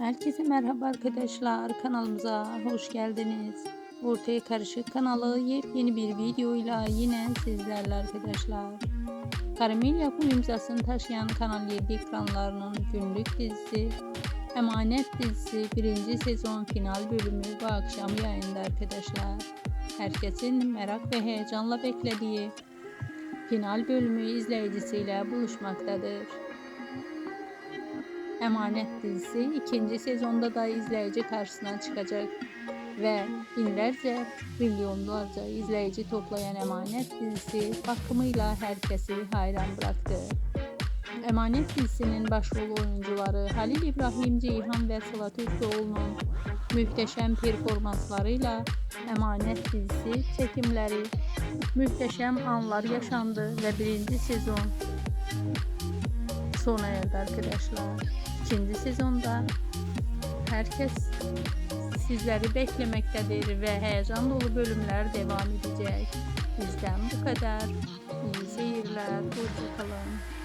Herkese merhaba arkadaşlar. Kanalımıza hoş geldiniz. Ortaya Karışık kanalı yepyeni bir videoyla yine sizlerle arkadaşlar. Karamel yapım imzasını taşıyan Kanal 7 ekranlarının günlük dizisi Emanet dizisi birinci sezon final bölümü bu akşam yayında arkadaşlar. Herkesin merak ve heyecanla beklediği final bölümü izleyicisiyle buluşmaktadır. Emanet dizisi ikinci sezonda da izleyici karşısına çıkacak ve binlerce, milyonlarca izleyici toplayan Emanet dizisi bakımıyla herkesi hayran bıraktı. Emanet dizisinin başrol oyuncuları Halil İbrahim Ceyhan ve Sıla Türkoğlu'nun muhteşem performanslarıyla Emanet dizisi çekimleri muhteşem anlar yaşandı ve birinci sezon sona erdi arkadaşlar. İkinci sezonda herkes sizleri beklemektedir ve heyecan dolu bölümler devam edecek. Bizden bu kadar. İyi seyirler. Hoşçakalın.